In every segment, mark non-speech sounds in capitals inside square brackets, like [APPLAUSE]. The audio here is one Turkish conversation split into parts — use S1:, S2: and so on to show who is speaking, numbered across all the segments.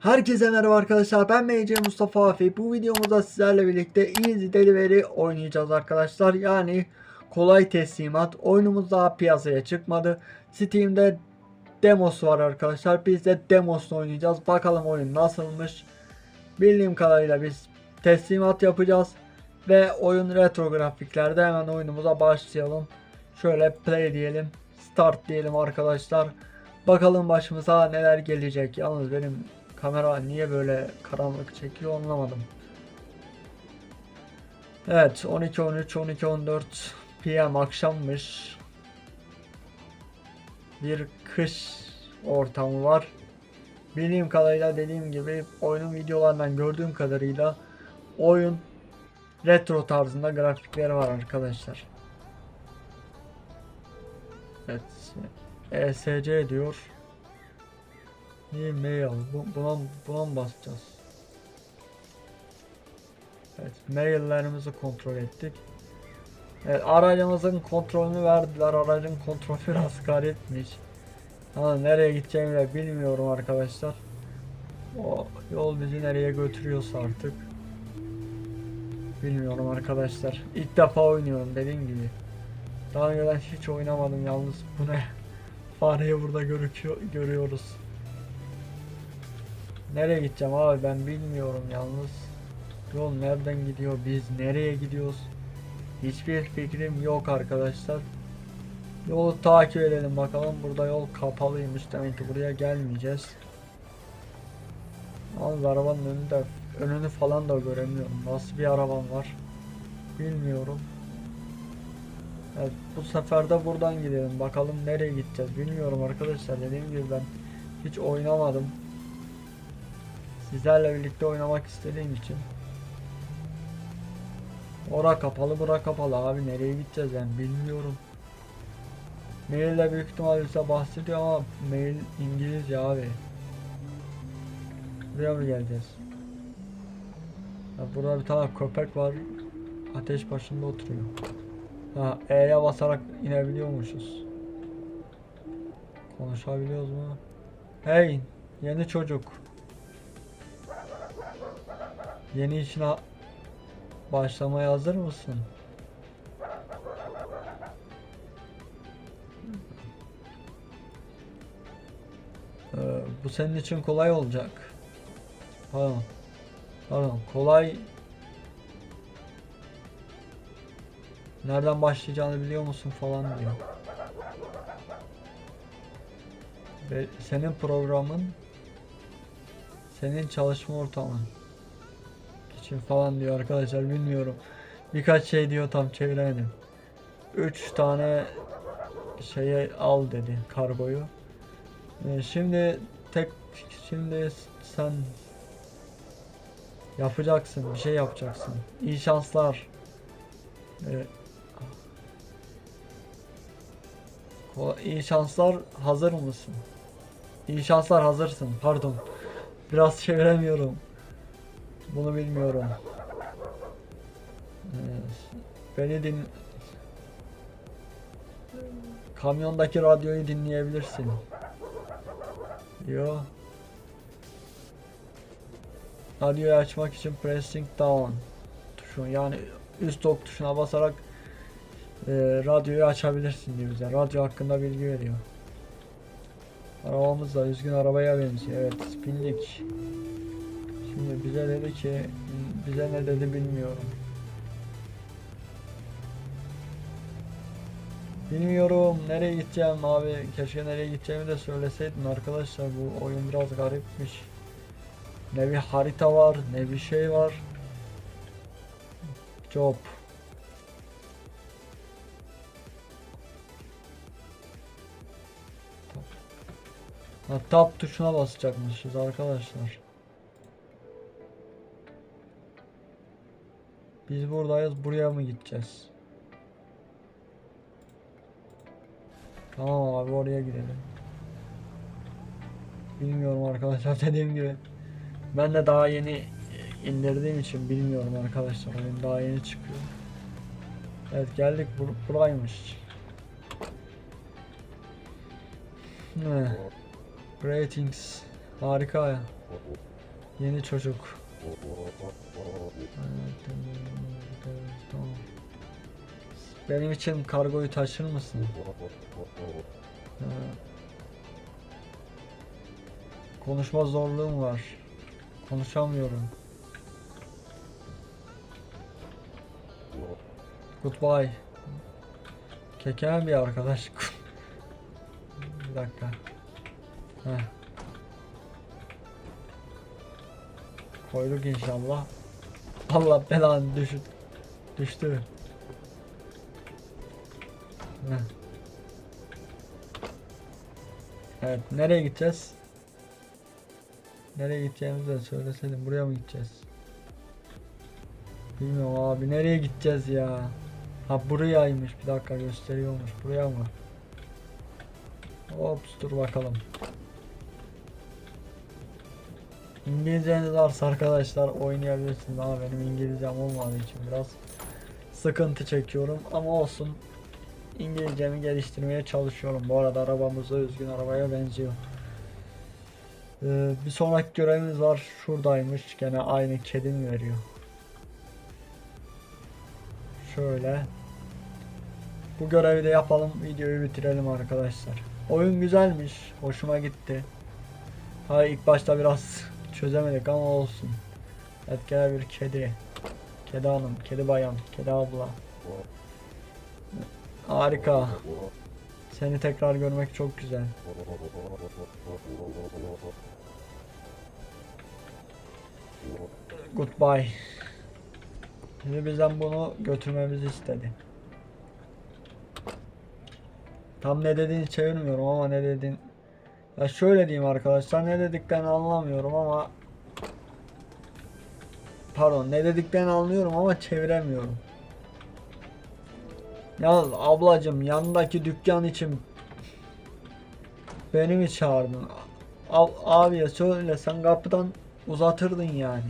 S1: Herkese merhaba arkadaşlar ben MC Mustafa Afi. Bu videomuzda sizlerle birlikte Easy Delivery oynayacağız arkadaşlar. Yani kolay teslimat oyunumuz daha piyasaya çıkmadı. Steam'de demos var arkadaşlar biz de demosunu oynayacağız. Bakalım oyun nasılmış. Bildiğim kadarıyla biz teslimat yapacağız ve oyun retro grafiklerde hemen oyunumuza başlayalım. Şöyle play diyelim start diyelim arkadaşlar. Bakalım başımıza neler gelecek. Yalnız benim kamera niye böyle karanlık çekiyor anlamadım. Evet 12-13 12-14 PM akşammış. Bir kış ortamı var. Bildiğim kadarıyla dediğim gibi oyunun videolarından gördüğüm kadarıyla oyun retro tarzında grafikleri var arkadaşlar. Evet. ESC diyor. E-mail. Bu, buna, buna mı basacağız? Evet. Maillerimizi kontrol ettik. Evet, aracımızın kontrolünü verdiler. Aracın kontrolü [LAUGHS] biraz garipmiş. Ama nereye gideceğimi de bilmiyorum arkadaşlar. O yol bizi nereye götürüyorsa artık. Bilmiyorum arkadaşlar. İlk defa oynuyorum dediğim gibi. Daha önceden hiç oynamadım yalnız. Bu ne? [LAUGHS] Fareyi burada görüyoruz. Nereye gideceğim abi ben bilmiyorum yalnız. Yol nereden gidiyor biz nereye gidiyoruz? Hiçbir fikrim yok arkadaşlar. Yolu takip edelim bakalım. Burada yol kapalıymış demek ki buraya gelmeyeceğiz. Yalnız arabanın önünde önünü falan da göremiyorum. Nasıl bir araban var? Bilmiyorum. Evet, bu sefer de buradan gidelim. Bakalım nereye gideceğiz bilmiyorum arkadaşlar. Dediğim gibi ben hiç oynamadım. Sizlerle birlikte oynamak istediğim için. Ora kapalı bura kapalı abi nereye gideceğiz ben bilmiyorum. Maille büyük ihtimal bize bahsediyor ama mail İngilizce abi. Buraya mı geleceğiz? Ya burada bir tane köpek var. Ateş başında oturuyor. Ha, E'ye basarak inebiliyormuşuz. Konuşabiliyoruz mu? Hey, yeni çocuk. Yeni işine başlamaya hazır mısın? Ee, bu senin için kolay olacak. Pardon. Pardon, kolay Nereden başlayacağını biliyor musun falan diyor. Ve senin programın senin çalışma ortamın için falan diyor arkadaşlar bilmiyorum. Birkaç şey diyor tam çeviremedim. 3 tane şeye al dedi kargoyu. Ee, şimdi tek şimdi sen yapacaksın bir şey yapacaksın. İyi şanslar. Ee, İyi şanslar hazır mısın? İyi şanslar hazırsın. Pardon. Biraz çeviremiyorum. Bunu bilmiyorum. Beni din Kamyondaki radyoyu dinleyebilirsin. Diyor. Radyoyu açmak için pressing down tuşu yani üst ok tuşuna basarak e, radyoyu açabilirsin diyor bize. Radyo hakkında bilgi veriyor. Arabamız da üzgün arabaya benziyor. Evet bindik. Şimdi bize dedi ki bize ne dedi bilmiyorum. Bilmiyorum nereye gideceğim abi. Keşke nereye gideceğimi de söyleseydin arkadaşlar. Bu oyun biraz garipmiş. Ne bir harita var ne bir şey var. Job. Ha, tab tuşuna basacakmışız arkadaşlar. Biz buradayız. Buraya mı gideceğiz? Tamam abi oraya gidelim. Bilmiyorum arkadaşlar [LAUGHS] dediğim gibi. Ben de daha yeni indirdiğim için bilmiyorum arkadaşlar. Oyun daha yeni çıkıyor. Evet geldik bur buraymış. Ne? Ratings harika ya. Yeni çocuk. Benim için kargoyu taşır mısın? Konuşma zorluğum var. Konuşamıyorum. Goodbye. Kekeme bir arkadaş. [LAUGHS] bir dakika. Heh. Koyduk inşallah. [LAUGHS] Allah belanı düşün. Düştü. Evet, nereye gideceğiz? Nereye gideceğimizi de söyleseydin. Buraya mı gideceğiz? Bilmiyorum abi. Nereye gideceğiz ya? Ha burayaymış. Bir dakika gösteriyormuş. Buraya mı? Ops dur bakalım. İngilizceniz varsa arkadaşlar oynayabilirsiniz ama benim İngilizcem olmadığı için biraz sıkıntı çekiyorum ama olsun. İngilizcemi geliştirmeye çalışıyorum. Bu arada arabamız da özgün arabaya benziyor. Ee, bir sonraki görevimiz var. Şuradaymış. Gene aynı kedi mi veriyor? Şöyle. Bu görevi de yapalım. Videoyu bitirelim arkadaşlar. Oyun güzelmiş. Hoşuma gitti. Ha ilk başta biraz çözemedik ama olsun. Evet gene bir kedi. Kedi hanım, kedi bayan, kedi abla. Harika. Seni tekrar görmek çok güzel. Goodbye. Şimdi bizden bunu götürmemizi istedi. Tam ne dediğini çevirmiyorum ama ne dedin ya şöyle diyeyim arkadaşlar ne dediklerini anlamıyorum ama pardon ne dediklerini anlıyorum ama çeviremiyorum. Ya ablacım yanındaki dükkan için beni mi çağırdın? Ab abiye söylesen kapıdan uzatırdın yani.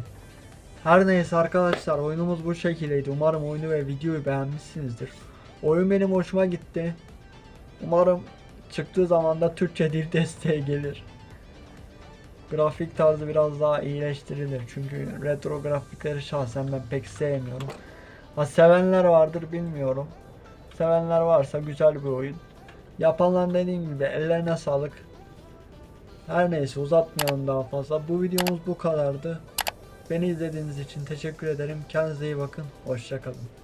S1: Her neyse arkadaşlar oyunumuz bu şekildeydi. Umarım oyunu ve videoyu beğenmişsinizdir. Oyun benim hoşuma gitti. Umarım çıktığı zaman da Türkçe dil [LAUGHS] desteği gelir. Grafik tarzı biraz daha iyileştirilir. Çünkü retro grafikleri şahsen ben pek sevmiyorum. Ha sevenler vardır bilmiyorum. Sevenler varsa güzel bir oyun. Yapanlar dediğim gibi ellerine sağlık. Her neyse uzatmayalım daha fazla. Bu videomuz bu kadardı. Beni izlediğiniz için teşekkür ederim. Kendinize iyi bakın. Hoşçakalın.